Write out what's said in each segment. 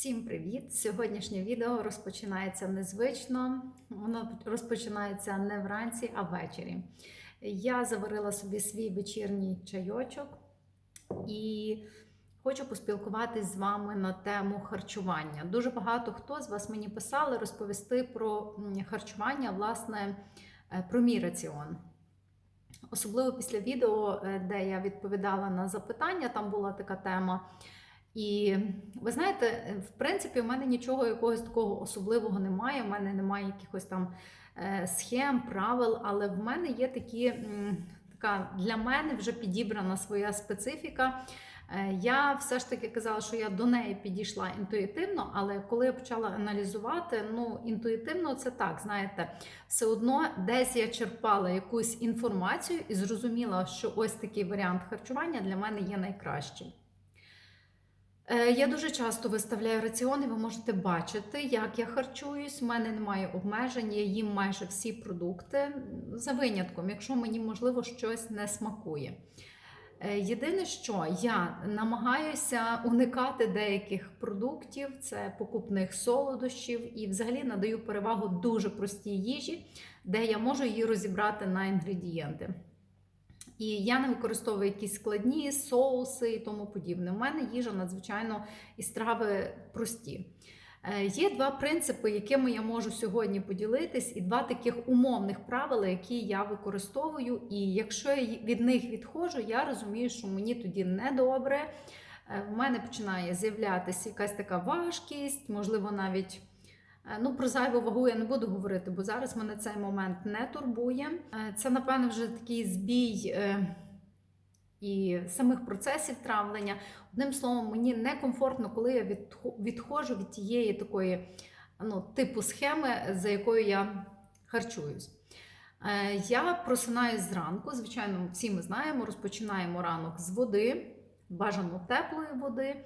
Всім привіт! Сьогоднішнє відео розпочинається незвично. Воно розпочинається не вранці, а ввечері. Я заварила собі свій вечірній чайочок і хочу поспілкуватись з вами на тему харчування. Дуже багато хто з вас мені писали розповісти про харчування, власне, е, про мій раціон. Особливо після відео, е, де я відповідала на запитання, там була така тема. І ви знаєте, в принципі, в мене нічого якогось такого особливого немає. У мене немає якихось там е, схем, правил, але в мене є такі така для мене вже підібрана своя специфіка. Е, Я все ж таки казала, що я до неї підійшла інтуїтивно, але коли я почала аналізувати, ну інтуїтивно це так, знаєте, все одно десь я черпала якусь інформацію і зрозуміла, що ось такий варіант харчування для мене є найкращий. Е, Я дуже часто виставляю раціони, ви можете бачити, як я харчуюсь. У мене немає обмежень, я їм майже всі продукти за винятком, якщо мені, можливо, щось не смакує. Е, Єдине, що я намагаюся уникати деяких продуктів, це покупних солодощів, і взагалі надаю перевагу дуже простій їжі, де я можу її розібрати на інгредієнти. І я не використовую якісь складні соуси і тому подібне. У мене їжа надзвичайно і страви прості. Е, Є два принципи, якими я можу сьогодні поділитись, і два таких умовних правила, які я використовую. І якщо я від них відходжу, я розумію, що мені тоді недобре. Е, В мене починає з'являтися якась така важкість, можливо, навіть. Е, Ну, про зайву вагу я не буду говорити, бо зараз мене цей момент не турбує. Е, Це, напевно, вже такий збій е, і самих процесів травлення. Одним словом, мені некомфортно, коли я відходжу від тієї такої ну, типу схеми, за якою я харчуюсь. Я просинаюсь зранку. Звичайно, всі ми знаємо, розпочинаємо ранок з води, бажано теплої води.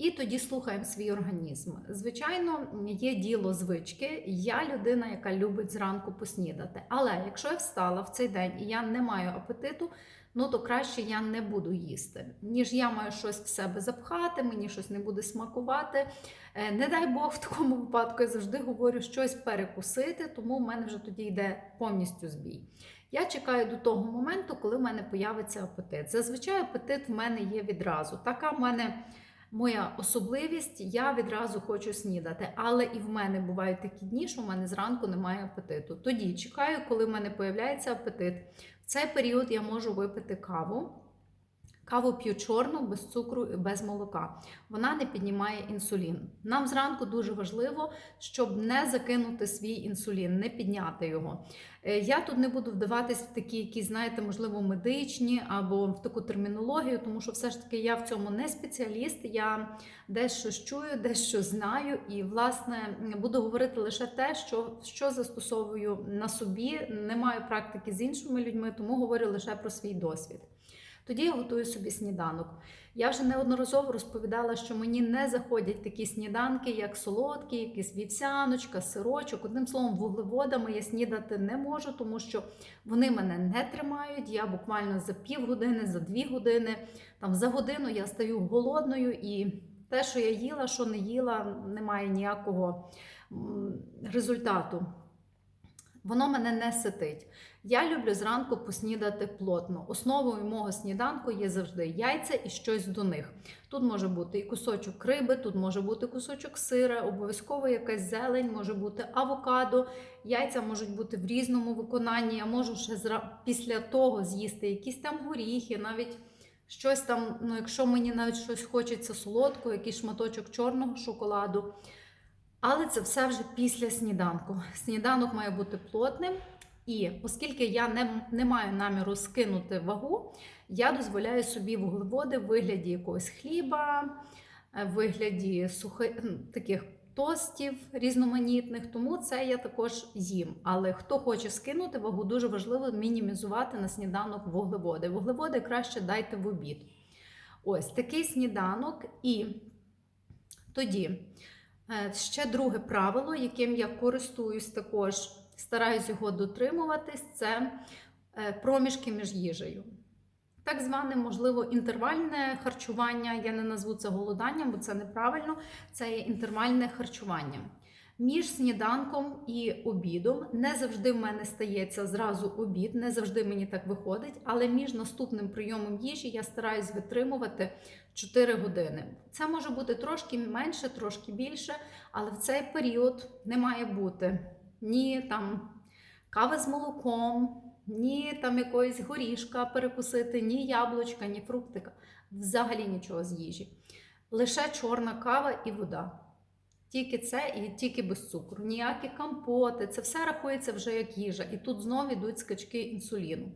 І тоді слухаємо свій організм. Звичайно, є діло звички. Я людина, яка любить зранку поснідати. Але якщо я встала в цей день і я не маю апетиту, ну то краще я не буду їсти, ніж я маю щось в себе запхати, мені щось не буде смакувати. Е, Не дай Бог, в такому випадку я завжди говорю щось перекусити, тому в мене вже тоді йде повністю збій. Я чекаю до того моменту, коли в мене появиться апетит. Зазвичай апетит в мене є відразу. Така в мене моя особливість, я відразу хочу снідати. Але і в мене бувають такі дні, що в мене зранку немає апетиту. Тоді чекаю, коли в мене появляється апетит. В цей період я можу випити каву. Каву п'ю чорну, без цукру і без молока. Вона не піднімає інсулін. Нам зранку дуже важливо, щоб не закинути свій інсулін, не підняти його. Е, Я тут не буду вдаватись в такі, які, знаєте, можливо, медичні або в таку термінологію, тому що все ж таки я в цьому не спеціаліст. Я дещо чую, дещо знаю, і, власне, буду говорити лише те, що, що застосовую на собі. Не маю практики з іншими людьми, тому говорю лише про свій досвід. Тоді я готую собі сніданок. Я вже неодноразово розповідала, що мені не заходять такі сніданки, як солодкі, якісь вівсяночка, сирочок. Одним словом, вуглеводами я снідати не можу, тому що вони мене не тримають. Я буквально за півгодини, за дві години, там за годину я стаю голодною, і те, що я їла, що не їла, не має ніякого результату. Воно мене не ситить. Я люблю зранку поснідати плотно. Основою мого сніданку є завжди яйця і щось до них. Тут може бути і кусочок риби, тут може бути кусочок сира, обов'язково якась зелень, може бути авокадо. Яйця можуть бути в різному виконанні. Я можу ще зра... після того з'їсти якісь там горіхи, навіть щось там, ну якщо мені навіть щось хочеться солодкого, якийсь шматочок чорного шоколаду. Але це все вже після сніданку. Сніданок має бути плотним. І оскільки я не, не маю наміру скинути вагу, я дозволяю собі вуглеводи в вигляді якогось хліба, е, в вигляді сухи, таких тостів різноманітних, тому це я також їм. Але хто хоче скинути вагу, дуже важливо мінімізувати на сніданок вуглеводи. Вуглеводи краще дайте в обід. Ось такий сніданок. І тоді ще друге правило, яким я користуюсь також стараюсь його дотримуватись, це е, проміжки між їжею. так зване, можливо, інтервальне харчування. Я не назву це голоданням, бо це неправильно. Це є інтервальне харчування. Між сніданком і обідом не завжди в мене стається зразу обід, не завжди мені так виходить, але між наступним прийомом їжі я стараюсь витримувати 4 години. Це може бути трошки менше, трошки більше, але в цей період не має бути ні там кави з молоком, ні там якоїсь горішка перекусити, ні яблучка, ні фруктика. Взагалі нічого з їжі. Лише чорна кава і вода. Тільки це і тільки без цукру. Ніякі компоти, це все рахується вже як їжа. І тут знову йдуть скачки інсуліну.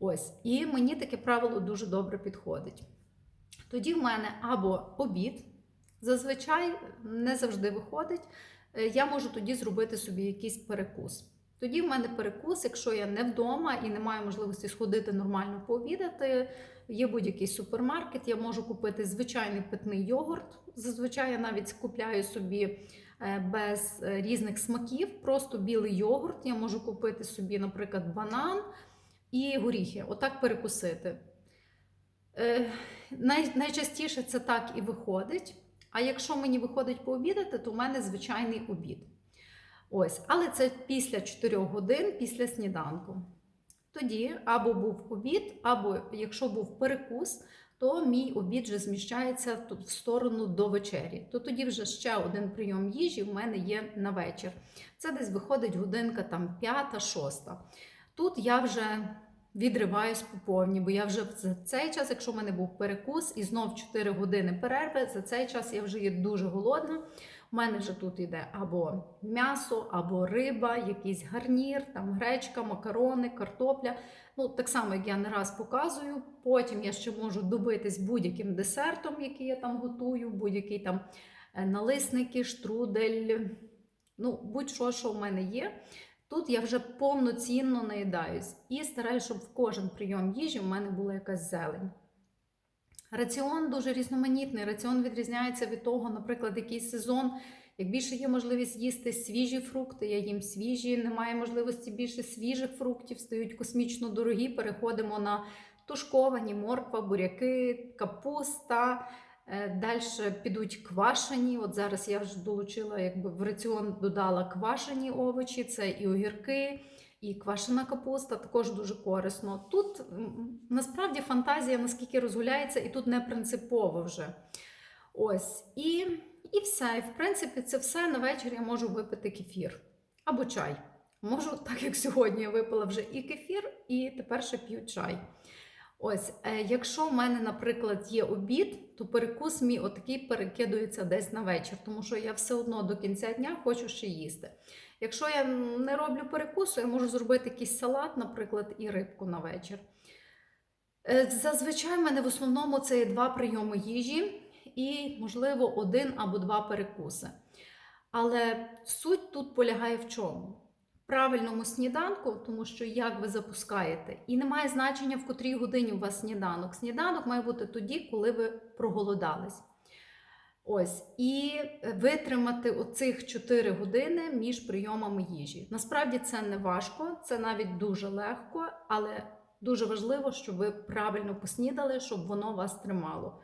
Ось. І мені таке правило дуже добре підходить. Тоді в мене або обід, зазвичай не завжди виходить. Е, Я можу тоді зробити собі якийсь перекус. Тоді в мене перекус, якщо я не вдома і не маю можливості сходити нормально пообідати, є будь-який супермаркет, я можу купити звичайний питний йогурт. Зазвичай я навіть купляю собі е, без е, різних смаків, просто білий йогурт. Я можу купити собі, наприклад, банан і горіхи. Отак перекусити. Е, Найчастіше це так і виходить. А якщо мені виходить пообідати, то в мене звичайний обід. Ось, але це після 4 годин після сніданку. Тоді або був обід, або якщо був перекус, то мій обід вже зміщається в сторону до вечері. То тоді вже ще один прийом їжі в мене є на вечір. Це десь виходить годинка там 5-6. Тут я вже відриваюсь по повній, бо я вже за цей час, якщо в мене був перекус і знов 4 години перерви, за цей час я вже є дуже голодна. У мене вже тут йде або м'ясо, або риба, якийсь гарнір, там гречка, макарони, картопля. Ну, так само, як я не раз показую. Потім я ще можу добитись будь-яким десертом, який я там готую, будь-який там е, налисники, штрудель, ну, будь-що, що в мене є. Тут я вже повноцінно наїдаюсь і стараюся, щоб в кожен прийом їжі в мене була якась зелень. Раціон дуже різноманітний. Раціон відрізняється від того, наприклад, який сезон. Як більше є можливість їсти свіжі фрукти, я їм свіжі, немає можливості більше свіжих фруктів, стають космічно дорогі. Переходимо на тушковані, морква, буряки, капуста. Далі підуть квашені. От зараз я вже долучила, якби в раціон додала квашені овочі, це і огірки, і квашена капуста, також дуже корисно. Тут насправді фантазія наскільки розгуляється, і тут не принципово вже. Ось. І, і все. І в принципі, це все на вечір я можу випити кефір або чай. Можу, так як сьогодні я випила вже і кефір, і тепер ще п'ю чай. Ось, е, якщо в мене, наприклад, є обід, то перекус мій отакий перекидується десь на вечір, тому що я все одно до кінця дня хочу ще їсти. Якщо я не роблю перекусу, я можу зробити якийсь салат, наприклад, і рибку на вечір. Е, Зазвичай в мене в основному це є два прийоми їжі і, можливо, один або два перекуси. Але суть тут полягає в чому? Правильному сніданку, тому що як ви запускаєте, і немає значення, в котрій годині у вас сніданок. Сніданок має бути тоді, коли ви проголодались. Ось, і витримати оцих 4 години між прийомами їжі. Насправді це не важко, це навіть дуже легко, але дуже важливо, щоб ви правильно поснідали, щоб воно вас тримало.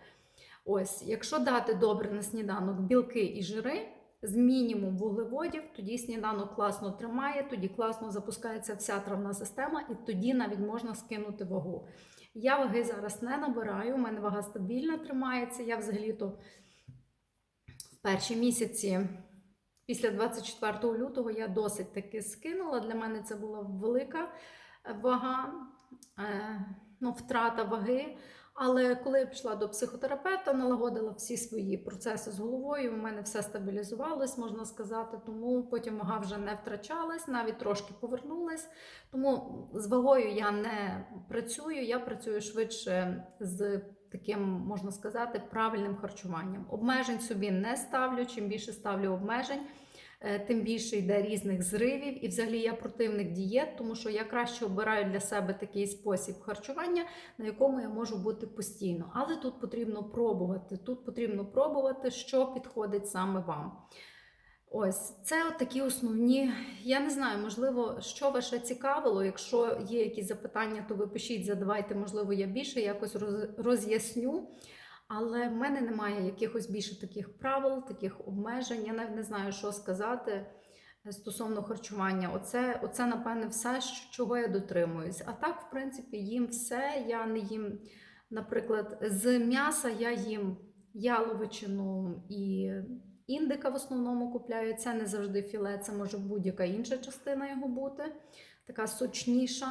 Ось, якщо дати добре на сніданок білки і жири з мінімум вуглеводів, тоді сніданок класно тримає, тоді класно запускається вся травна система, і тоді навіть можна скинути вагу. Я ваги зараз не набираю, у мене вага стабільно тримається. Я взагалі-то в перші місяці. Після 24 лютого я досить таки скинула. Для мене це була велика вага, е, ну, втрата ваги. Але коли я пішла до психотерапевта, налагодила всі свої процеси з головою, у мене все стабілізувалось, можна сказати. Тому потім вага вже не втрачалась, навіть трошки повернулась. Тому з вагою я не працюю, я працюю швидше з таким, можна сказати, правильним харчуванням. Обмежень собі не ставлю. Чим більше ставлю обмежень, тим більше йде різних зривів. І взагалі я противник дієт, тому що я краще обираю для себе такий спосіб харчування, на якому я можу бути постійно. Але тут потрібно пробувати. Тут потрібно пробувати, що підходить саме вам. Ось це от такі основні. Я не знаю, можливо, що вас ще цікавило. Якщо є якісь запитання, то ви пишіть, задавайте, можливо, я більше якось роз- роз'ясню. Але в мене немає якихось більше таких правил, таких обмежень. Я навіть не знаю, що сказати е, стосовно харчування. Оце, оце напевне, все, чого я дотримуюсь. А так, в принципі, їм все. Я не їм, наприклад, з м'яса я їм яловичину і індика в основному купляю. Це не завжди філе, це може будь-яка інша частина його бути, така сочніша.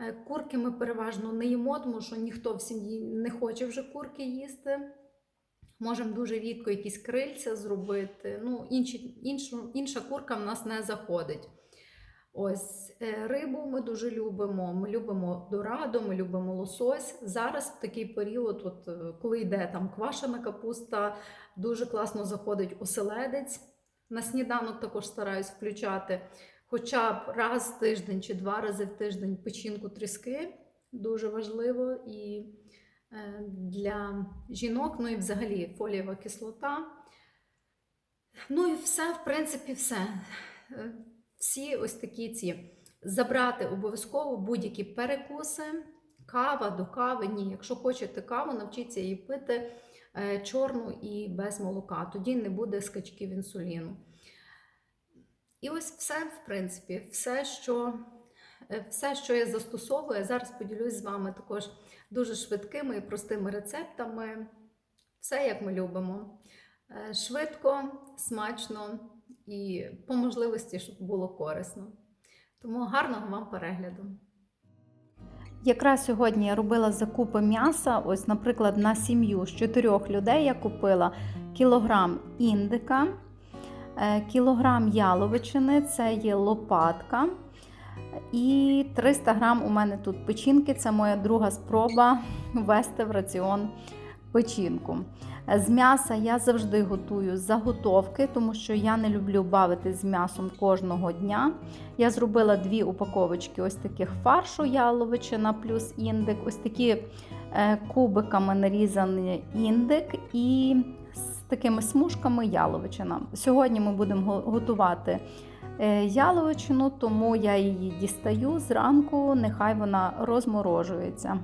Е, Курки ми переважно не їмо, тому що ніхто в сім'ї не хоче вже курки їсти. Можемо дуже рідко якісь крильця зробити. Ну, інші, іншу, інша курка в нас не заходить. Ось е, рибу ми дуже любимо. Ми любимо дорадо, ми любимо лосось. Зараз в такий період, от, е, коли йде там квашена капуста, дуже класно заходить оселедець. На сніданок також стараюсь включати хоча б раз в тиждень чи два рази в тиждень печінку тріски. Дуже важливо і е, для жінок, ну і взагалі фолієва кислота. Ну і все, в принципі, все. Е, Всі ось такі ці. Забрати обов'язково будь-які перекуси, кава до кави. Ні, якщо хочете каву, навчіться її пити е, чорну і без молока. Тоді не буде скачків інсуліну. І ось все, в принципі, все, що, е, все, що я застосовую, я зараз поділюсь з вами також дуже швидкими і простими рецептами. Все, як ми любимо. Е, Швидко, смачно і по можливості, щоб було корисно. Тому гарного вам перегляду. Якраз сьогодні я робила закупи м'яса. Ось, наприклад, на сім'ю з чотирьох людей я купила кілограм індика, кілограм яловичини, це є лопатка. І 300 грам у мене тут печінки. Це моя друга спроба ввести в раціон печінку. З м'яса я завжди готую заготовки, тому що я не люблю бавити з м'ясом кожного дня. Я зробила дві упаковочки ось таких фаршу яловичина плюс індик, ось такі е, кубиками нарізаний індик і такими смужками яловичина. Сьогодні ми будемо готувати е, яловичину, тому я її дістаю зранку, нехай вона розморожується.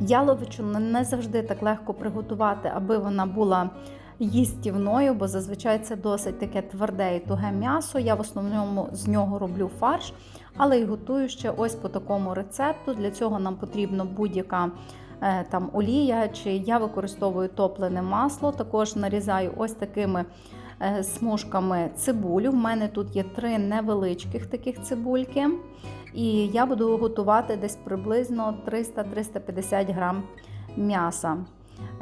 Яловичину не завжди так легко приготувати, аби вона була їстівною, бо зазвичай це досить таке тверде і туге м'ясо. Я в основному з нього роблю фарш, але і готую ще ось по такому рецепту. Для цього нам потрібно будь-яка там олія, чи я використовую топлене масло. Також нарізаю ось такими е, смужками цибулю. В мене тут є три невеличких таких цибульки. І я буду готувати десь приблизно 300-350 грам м'яса.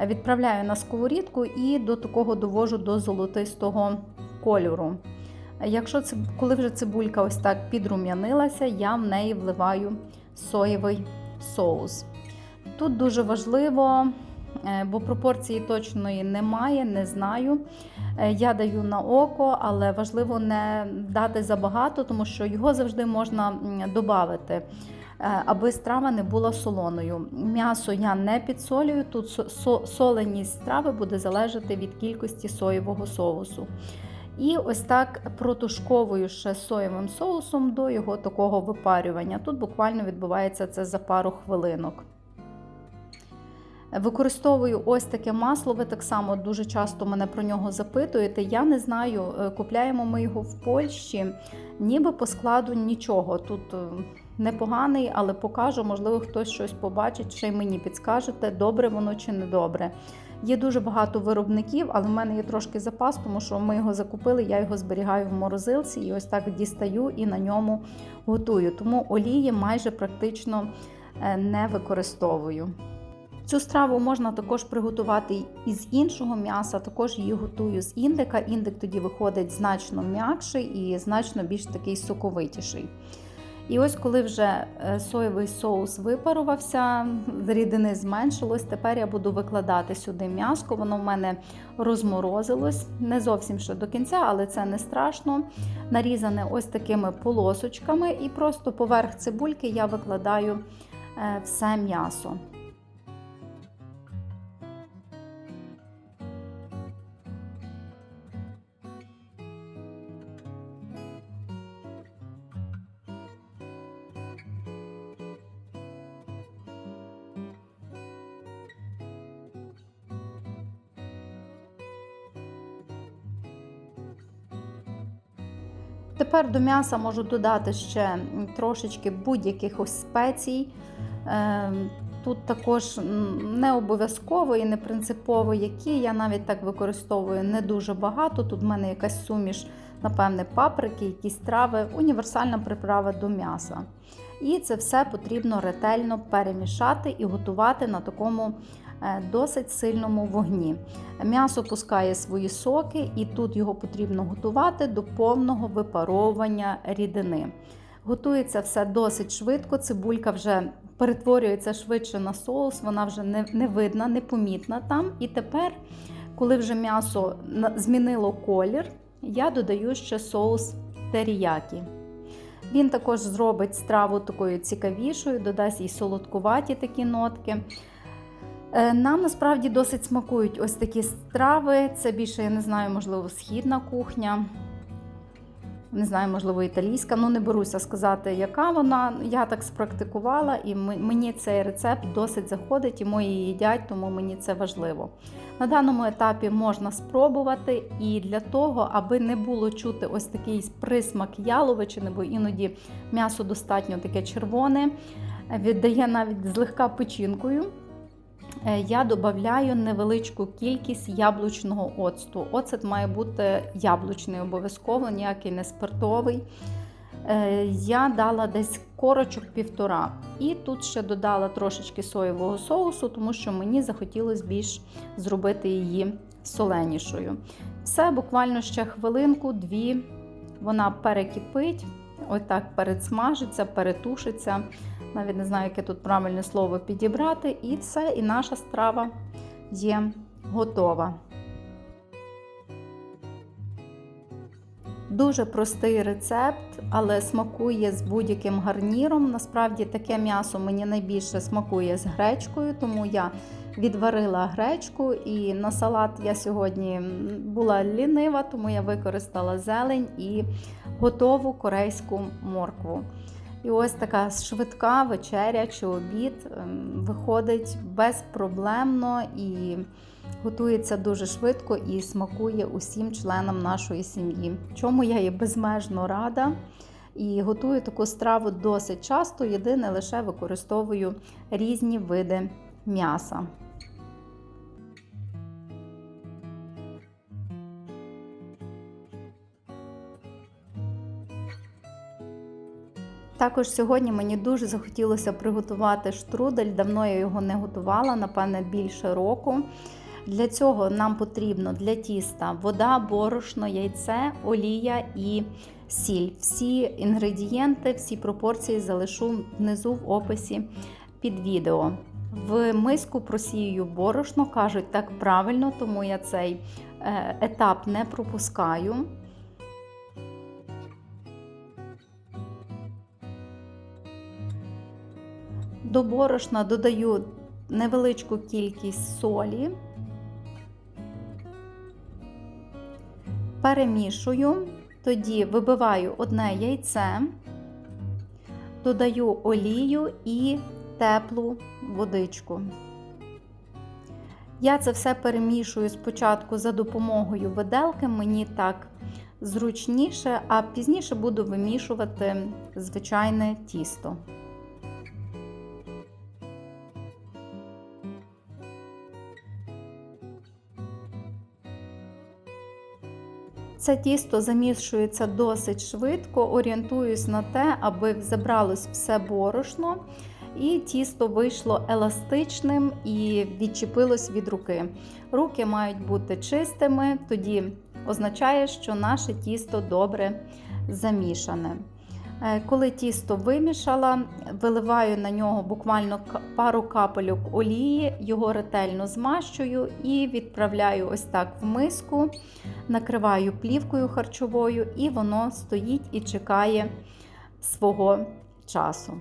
Відправляю на сковорідку і до такого довожу до золотистого кольору. Якщо це, коли вже цибулька ось так підрум'янилася, я в неї вливаю соєвий соус. Тут дуже важливо, е, бо пропорції точної немає, не знаю. Е, Я даю на око, але важливо не дати забагато, тому що його завжди можна додати, е, аби страва не була солоною. М'ясо я не підсолюю, тут со- со- соленість страви буде залежати від кількості соєвого соусу. І ось так протушковую ще соєвим соусом до його такого випарювання. Тут буквально відбувається це за пару хвилинок. Використовую ось таке масло. Ви так само дуже часто мене про нього запитуєте. Я не знаю, е, купляємо ми його в Польщі, ніби по складу нічого. Тут е, непоганий, але покажу, можливо, хтось щось побачить, ще й мені підскажете, добре воно чи не добре. Є дуже багато виробників, але в мене є трошки запас, тому що ми його закупили, я його зберігаю в морозилці і ось так дістаю і на ньому готую. Тому олії майже практично е, не використовую. Цю страву можна також приготувати із іншого м'яса, також її готую з індика. Індик тоді виходить значно м'якший і значно більш такий соковитіший. І ось коли вже е, соєвий соус випарувався, рідини зменшилось, тепер я буду викладати сюди м'яско. Воно в мене розморозилось, не зовсім ще до кінця, але це не страшно. Нарізане ось такими полосочками, і просто поверх цибульки я викладаю е, все м'ясо. Тепер до м'яса можу додати ще трошечки будь-яких спецій. Е, Тут також не обов'язково і не принципово, які. Я навіть так використовую не дуже багато. Тут в мене якась суміш, напевне, паприки, якісь трави, універсальна приправа до м'яса. І це все потрібно ретельно перемішати і готувати на такому досить сильному вогні. М'ясо пускає свої соки, і тут його потрібно готувати до повного випаровування рідини. Готується все досить швидко. Цибулька вже перетворюється швидше на соус, вона вже не, не видна, непомітна там. І тепер, коли вже м'ясо змінило колір, я додаю ще соус теріякі. Він також зробить страву такою цікавішою, додасть їй солодкуваті такі нотки. Е, Нам насправді досить смакують ось такі страви. Це більше, я не знаю, можливо, східна кухня. Не знаю, можливо, італійська. Ну, не беруся сказати, яка вона. Я так спрактикувала, і мені цей рецепт досить заходить, і мої їдять, тому мені це важливо. На даному етапі можна спробувати, і для того, аби не було чути ось такий присмак яловичини, бо іноді м'ясо достатньо таке червоне, віддає навіть злегка печінкою. Е, Я додаю невеличку кількість яблучного оцту. Оцет має бути яблучний обов'язково, ніякий не спиртовий. Е, Я дала десь корочок півтора. І тут ще додала трошечки соєвого соусу, тому що мені захотілося більш зробити її соленішою. Все, буквально ще хвилинку, дві. Вона перекипить, отак передсмажиться, перетушиться. Навіть не знаю, яке тут правильне слово підібрати. І все, і наша страва є готова. Дуже простий рецепт, але смакує з будь-яким гарніром. Насправді таке м'ясо мені найбільше смакує з гречкою, тому я відварила гречку і на салат я сьогодні була лінива, тому я використала зелень і готову корейську моркву. І ось така швидка вечеря чи обід ем, виходить безпроблемно і готується дуже швидко і смакує усім членам нашої сім'ї. Чому я є безмежно рада. І готую таку страву досить часто, єдине лише використовую різні види м'яса. Також сьогодні мені дуже захотілося приготувати штрудель. Давно я його не готувала, напевне, більше року. Для цього нам потрібно для тіста вода, борошно, яйце, олія і сіль. Всі інгредієнти, всі пропорції залишу внизу в описі під відео. В миску просію борошно, кажуть так правильно, тому я цей е, етап не пропускаю. До борошна додаю невеличку кількість солі, перемішую, тоді вибиваю одне яйце, додаю олію і теплу водичку. Я це все перемішую спочатку за допомогою виделки, мені так зручніше, а пізніше буду вимішувати звичайне тісто. Це тісто замішується досить швидко, орієнтуюсь на те, аби забралось все борошно, і тісто вийшло еластичним і відчепилось від руки. Руки мають бути чистими, тоді означає, що наше тісто добре замішане. Е, Коли тісто вимішала, виливаю на нього буквально пару капельок олії, його ретельно змащую і відправляю ось так в миску, накриваю плівкою харчовою, і воно стоїть і чекає свого часу.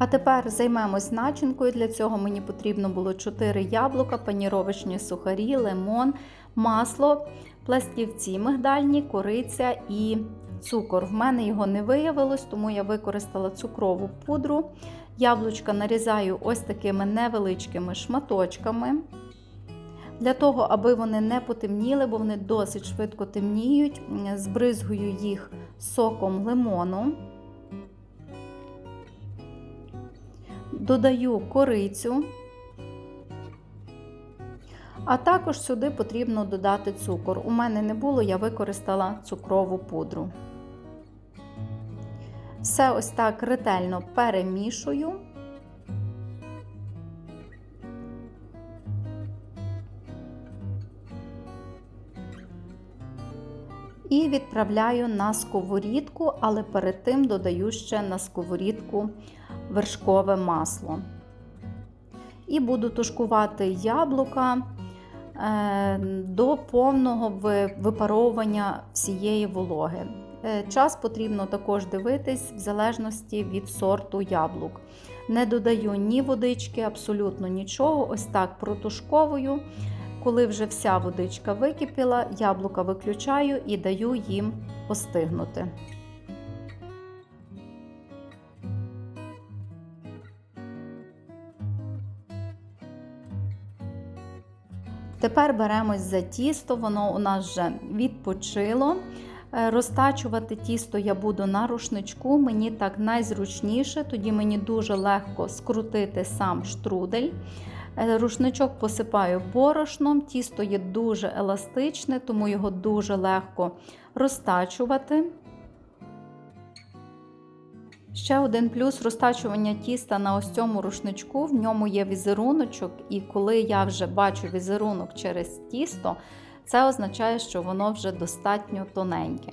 А тепер займемось начинкою. Для цього мені потрібно було 4 яблука, паніровочні сухарі, лимон, масло, пластівці мигдальні, кориця і цукор. В мене його не виявилось, тому я використала цукрову пудру. Яблучка нарізаю ось такими невеличкими шматочками. Для того, аби вони не потемніли, бо вони досить швидко темніють, збризгую їх соком лимону. Додаю корицю. А також сюди потрібно додати цукор. У мене не було, я використала цукрову пудру. Все ось так ретельно перемішую. І відправляю на сковорідку, але перед тим додаю ще на сковорідку вершкове масло. І буду тушкувати яблука е, до повного випаровування всієї вологи. Е, час потрібно також дивитись в залежності від сорту яблук. Не додаю ні водички, абсолютно нічого. Ось так протушковую. Коли вже вся водичка википіла, яблука виключаю і даю їм остигнути. Тепер беремось за тісто, воно у нас вже відпочило. Е, Розтачувати тісто я буду на рушничку, мені так найзручніше, тоді мені дуже легко скрутити сам штрудель. Е, Рушничок посипаю борошном, тісто є дуже еластичне, тому його дуже легко розтачувати. Ще один плюс розтачування тіста на ось цьому рушничку, в ньому є візеруночок, і коли я вже бачу візерунок через тісто, це означає, що воно вже достатньо тоненьке.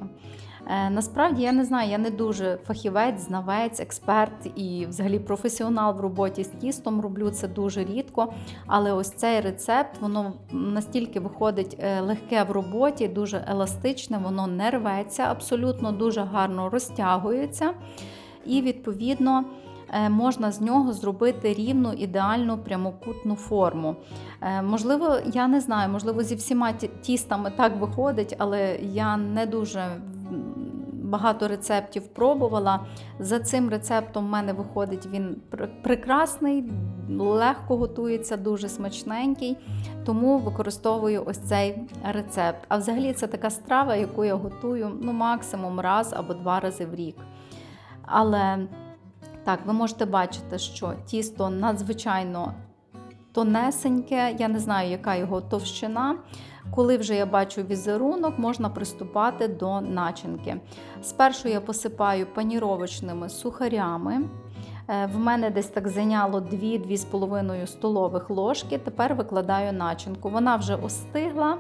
Е, насправді я не знаю, я не дуже фахівець, знавець, експерт і взагалі професіонал в роботі з тістом роблю це дуже рідко. Але ось цей рецепт, воно настільки виходить е, легке в роботі, дуже еластичне, воно не рветься, абсолютно дуже гарно розтягується. І, відповідно, можна з нього зробити рівну ідеальну прямокутну форму. Можливо, я не знаю, можливо, зі всіма тістами так виходить, але я не дуже багато рецептів пробувала. За цим рецептом в мене виходить він прекрасний, легко готується, дуже смачненький, тому використовую ось цей рецепт. А взагалі це така страва, яку я готую ну, максимум раз або два рази в рік. Але так, ви можете бачити, що тісто надзвичайно тонесеньке, я не знаю, яка його товщина. Коли вже я бачу візерунок, можна приступати до начинки. Спершу я посипаю паніровочними сухарями. Е, в мене десь так зайняло 2-2,5 столових ложки. Тепер викладаю начинку. Вона вже остигла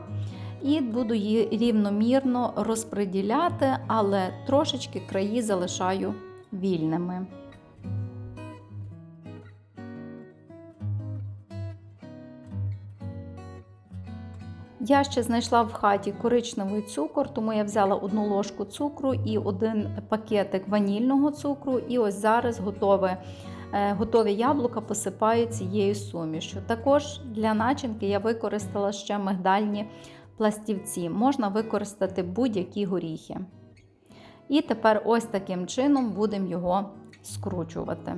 і буду її рівномірно розподіляти, але трошечки краї залишаю вільними. Я ще знайшла в хаті коричневий цукор, тому я взяла одну ложку цукру і один пакетик ванільного цукру. І ось зараз готове, е, готові яблука посипаю цією сумішю. Також для начинки я використала ще мигдальні пластівці. Можна використати будь-які горіхи. І тепер ось таким чином будемо його скручувати.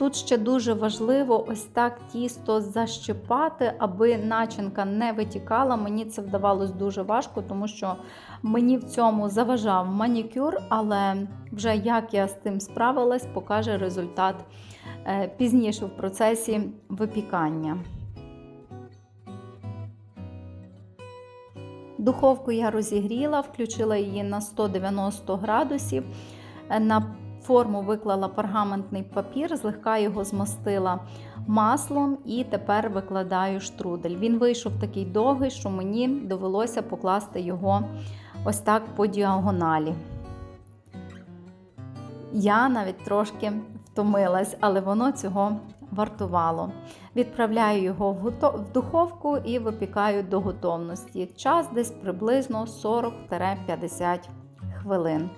Тут ще дуже важливо ось так тісто защипати, аби начинка не витікала. Мені це вдавалось дуже важко, тому що мені в цьому заважав манікюр, але вже як я з тим справилась, покаже результат е, пізніше в процесі випікання. Духовку я розігріла, включила її на 190 градусів. Е, на форму виклала пергаментний папір, злегка його змастила маслом і тепер викладаю штрудель. Він вийшов такий довгий, що мені довелося покласти його ось так по діагоналі. Я навіть трошки втомилась, але воно цього вартувало. Відправляю його в духовку і випікаю до готовності. Час десь приблизно 40-50 хвилин.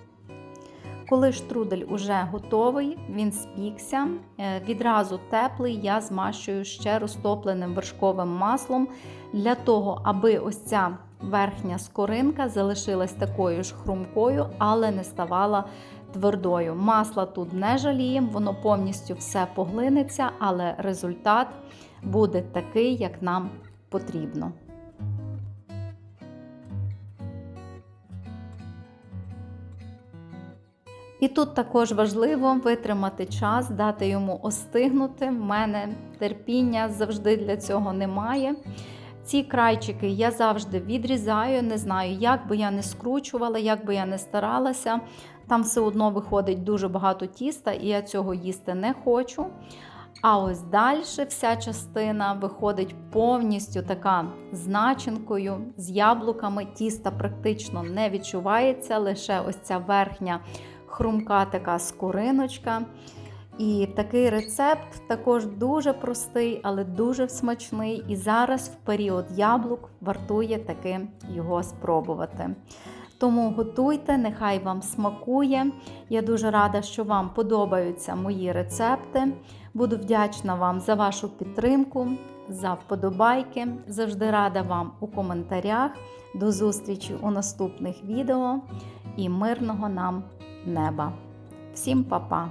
Коли штрудель уже готовий, він спікся, е, відразу теплий, я змащую ще розтопленим вершковим маслом для того, аби ось ця верхня скоринка залишилась такою ж хрумкою, але не ставала твердою. Масла тут не жаліємо, воно повністю все поглинеться, але результат буде такий, як нам потрібно. І тут також важливо витримати час, дати йому остигнути. В мене терпіння завжди для цього немає. Ці крайчики я завжди відрізаю, не знаю, як би я не скручувала, як би я не старалася. Там все одно виходить дуже багато тіста, і я цього їсти не хочу. А ось далі вся частина виходить повністю така з начинкою, з яблуками. Тіста практично не відчувається, лише ось ця верхня хрумка така скориночка. І такий рецепт також дуже простий, але дуже смачний. І зараз в період яблук вартує таки його спробувати. Тому готуйте, нехай вам смакує. Я дуже рада, що вам подобаються мої рецепти. Буду вдячна вам за вашу підтримку, за вподобайки. Завжди рада вам у коментарях. До зустрічі у наступних відео і мирного нам неба. Всім па-па!